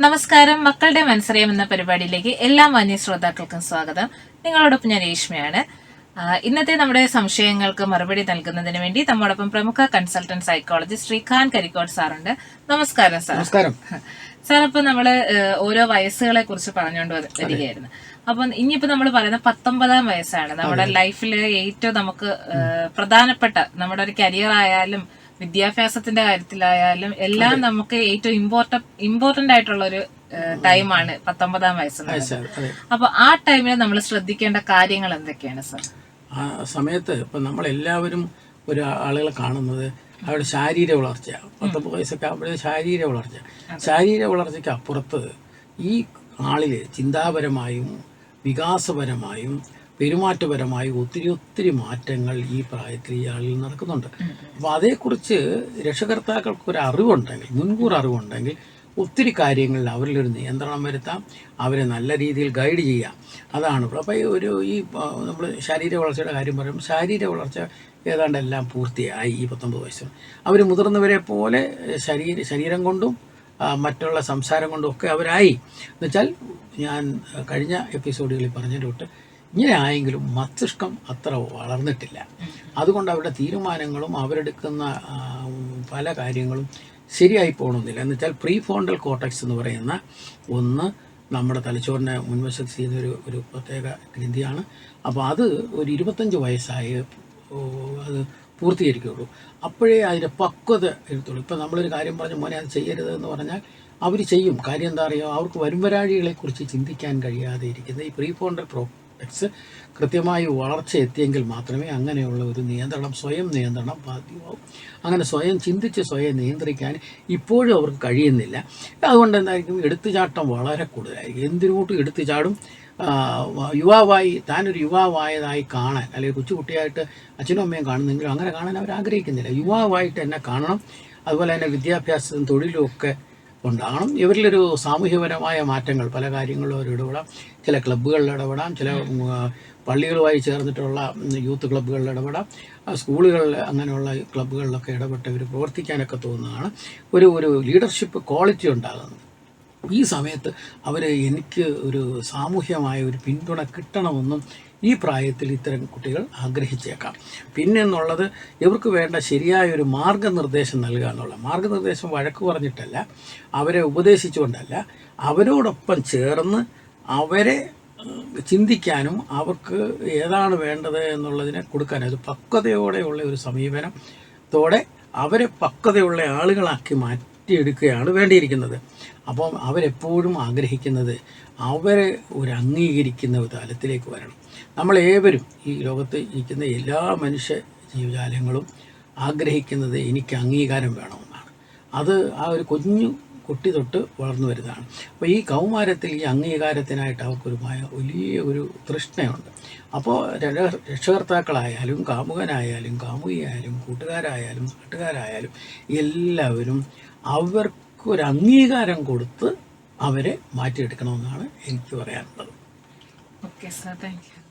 നമസ്കാരം. മക്കളുടെ മനസ്സറിയാം എന്ന പരിപാടിയിലേക്ക് എല്ലാ മാന്യ ശ്രോതാക്കൾക്കും സ്വാഗതം. നിങ്ങളോടൊപ്പം ഞാൻ രേഷ്മയാണ്. ഇന്നത്തെ നമ്മുടെ സംശയങ്ങൾക്ക് മറുപടി നൽകുന്നതിന് വേണ്ടി നമ്മോടൊപ്പം പ്രമുഖ കൺസൾട്ടന്റ് സൈക്കോളജിസ്റ്റ് ശ്രീകാന്ത് കരിക്കോട് സാറുണ്ട്. നമസ്കാരം സാർ. നമസ്കാരം. സാർ ഇപ്പൊ നമ്മൾ ഓരോ വയസ്സുകളെ കുറിച്ച് പറഞ്ഞുകൊണ്ട് വരികയായിരുന്നു അപ്പം ഇനിയിപ്പോ നമ്മൾ പറയുന്ന പത്തൊമ്പതാം വയസ്സാണ്. നമ്മുടെ ലൈഫിലെ ഏറ്റവും നമുക്ക് പ്രധാനപ്പെട്ട നമ്മുടെ ഒരു കരിയർ ആയാലും വിദ്യാഭ്യാസത്തിന്റെ കാര്യത്തിലായാലും എല്ലാം നമുക്ക് ഏറ്റവും ഇമ്പോർട്ടന്റ് ഇമ്പോർട്ടന്റ് ആയിട്ടുള്ള ഒരു ടൈമാണ് പത്തൊമ്പതാം വയസ്സ് അപ്പൊ ആ ടൈമിൽ നമ്മൾ ശ്രദ്ധിക്കേണ്ട കാര്യങ്ങൾ എന്തൊക്കെയാണ് സർ? ആ സമയത്ത് ഇപ്പൊ നമ്മൾ എല്ലാവരും ഒരു ആളുകളെ കാണുന്നത് അവരുടെ ശാരീരിക വളർച്ച പത്തൊമ്പത് വയസ്സൊക്കെ ആകുമ്പോഴേ ശാരീരിക വളർച്ച. ശാരീരിക വളർച്ചയ്ക്ക് അപ്പുറത്ത് ഈ ആളിൽ ചിന്താപരമായും വികാസപരമായും പെരുമാറ്റപരമായും ഒത്തിരി ഒത്തിരി മാറ്റങ്ങൾ ഈ പ്രായത്തിൽ ഈ ആളിൽ നടക്കുന്നുണ്ട്. അപ്പോൾ അതേക്കുറിച്ച് രക്ഷകർത്താക്കൾക്ക് ഒരു അറിവുണ്ടെങ്കിൽ മുൻകൂർ അറിവുണ്ടെങ്കിൽ ഒത്തിരി കാര്യങ്ങളിൽ അവരിലൊരു നിയന്ത്രണം വരുത്താം അവരെ നല്ല രീതിയിൽ ഗൈഡ് ചെയ്യാം. അതാണ് അപ്പോൾ ഒരു ഈ നമ്മൾ ശാരീരിക വളർച്ചയുടെ കാര്യം പറയുമ്പോൾ ശാരീരിക വളർച്ച ഏതാണ്ട് എല്ലാം പൂർത്തിയായി ഈ പത്തൊമ്പത് വയസ്സിൽ. അവർ മുതിർന്നവരെ പോലെ ശരീര ശരീരം കൊണ്ടും മറ്റുള്ള സംസാരം കൊണ്ടും ഒക്കെ അവരായി. എന്നുവെച്ചാൽ ഞാൻ കഴിഞ്ഞ എപ്പിസോഡുകളിൽ പറഞ്ഞിട്ട് ഇങ്ങനെ ആയെങ്കിലും മസ്തിഷ്കം അത്ര വളർന്നിട്ടില്ല. അതുകൊണ്ട് അവരുടെ തീരുമാനങ്ങളും അവരെടുക്കുന്ന പല കാര്യങ്ങളും ശരിയായി പോകണമെന്നില്ല എന്ന് വെച്ചാൽ പ്രീ ഫോണ്ടൽ കോട്ടക്സ് എന്ന് പറയുന്ന ഒന്ന് നമ്മുടെ തലച്ചോറിനെ മുൻവശത്ത് ചെയ്യുന്ന ഒരു ഒരു പ്രത്യേക ഗ്രന്ഥിയാണ്. അപ്പോൾ അത് ഒരു ഇരുപത്തഞ്ച് വയസ്സായി അത് പൂർത്തീകരിക്കുകയുള്ളൂ അപ്പോഴേ അതിന്റെ പക്വത എടുത്തുള്ളൂ ഇപ്പം നമ്മളൊരു കാര്യം പറഞ്ഞ് മോനെ അത് ചെയ്യരുത് എന്ന് പറഞ്ഞാൽ അവർ ചെയ്യും. കാര്യം എന്താ അറിയുമോ അവർക്ക് വരുംവരാഴികളെക്കുറിച്ച് ചിന്തിക്കാൻ കഴിയാതെ ഇരിക്കുന്ന ഈ പ്രീ ഫോണ്ടൽ പ്രോട്ടക്സ് കൃത്യമായി വളർച്ച എത്തിയെങ്കിൽ മാത്രമേ അങ്ങനെയുള്ള ഒരു നിയന്ത്രണം സ്വയം നിയന്ത്രണം സാധ്യമാവും അങ്ങനെ സ്വയം ചിന്തിച്ച് സ്വയം നിയന്ത്രിക്കാൻ ഇപ്പോഴും അവർക്ക് കഴിയുന്നില്ല. അതുകൊണ്ട് എന്തായിരിക്കും? എടുത്തുചാട്ടം വളരെ കൂടുതലായിരിക്കും. എന്തിനോട്ടും എടുത്തുചാടും? യുവാവായി താനൊരു യുവാവായതായി കാണാൻ അല്ലെങ്കിൽ കൊച്ചുകുട്ടിയായിട്ട് അച്ഛനും അമ്മയും കാണുന്നെങ്കിലും അങ്ങനെ കാണാൻ അവർ ആഗ്രഹിക്കുന്നില്ല. യുവാവായിട്ട് എന്നെ കാണണം. അതുപോലെ തന്നെ വിദ്യാഭ്യാസവും തൊഴിലും ഒക്കെ ഉണ്ടാകണം. ഇവരിലൊരു സാമൂഹ്യപരമായ മാറ്റങ്ങൾ പല കാര്യങ്ങളിലും അവർ ഇടപെടാം. ചില ക്ലബ്ബുകളിൽ ഇടപെടാം ചില പള്ളികളുമായി ചേർന്നിട്ടുള്ള യൂത്ത് ക്ലബ്ബുകളിൽ ഇടപെടാം. സ്കൂളുകളിൽ അങ്ങനെയുള്ള ക്ലബ്ബുകളിലൊക്കെ ഇടപെട്ട് ഇവർ പ്രവർത്തിക്കാനൊക്കെ തോന്നുന്നതാണ്. ഒരു ഒരു ലീഡർഷിപ്പ് ക്വാളിറ്റി ഉണ്ടാകുന്നത്. ഈ സമയത്ത് അവർ എനിക്ക് ഒരു സാമൂഹ്യമായ ഒരു പിന്തുണ കിട്ടണമെന്നും ഈ പ്രായത്തിൽ ഇത്തരം കുട്ടികൾ ആഗ്രഹിച്ചേക്കാം. പിന്നെന്നുള്ളത് ഇവർക്ക് വേണ്ട ശരിയായ ഒരു മാർഗനിർദ്ദേശം നൽകുക എന്നുള്ള മാർഗനിർദ്ദേശം വഴക്ക് പറഞ്ഞിട്ടല്ല അവരെ ഉപദേശിച്ചുകൊണ്ടല്ല അവരോടൊപ്പം ചേർന്ന് അവരെ ചിന്തിക്കാനും അവർക്ക് ഏതാണ് വേണ്ടത് എന്നുള്ളതിനെ കൊടുക്കാനും അത് പക്വതയോടെയുള്ള ഒരു സമീപനത്തോടെ അവരെ പക്വതയുള്ള ആളുകളാക്കി മാറ്റിയെടുക്കുകയാണ് വേണ്ടിയിരിക്കുന്നത്. അപ്പം അവരെപ്പോഴും ആഗ്രഹിക്കുന്നത് അവരെ ഒരു അംഗീകരിക്കുന്ന ഒരു തലത്തിലേക്ക് വരണം. നമ്മളേവരും ഈ ലോകത്ത് ഇരിക്കുന്ന എല്ലാ മനുഷ്യ ജീവജാലങ്ങളും ആഗ്രഹിക്കുന്നത് എനിക്ക് അംഗീകാരം വേണമെന്നാണ്. അത് ആ ഒരു കുഞ്ഞു കുട്ടി തൊട്ട് വളർന്നു വരുന്നതാണ്. അപ്പോൾ ഈ കൗമാരത്തിൽ ഈ അംഗീകാരത്തിനായിട്ട് അവർക്കൊരു വലിയ ഒരു തൃഷ്ണയുണ്ട്. അപ്പോൾ രക്ഷ- രക്ഷകർത്താക്കളായാലും കാമുകനായാലും കാമുകിയായാലും കൂട്ടുകാരായാലും നാട്ടുകാരായാലും എല്ലാവരും അവർക്കൊരു അംഗീകാരം കൊടുത്ത് അവരെ മാറ്റിയെടുക്കണമെന്നാണ് എനിക്ക് പറയാനുള്ളത്. Okay sir thank you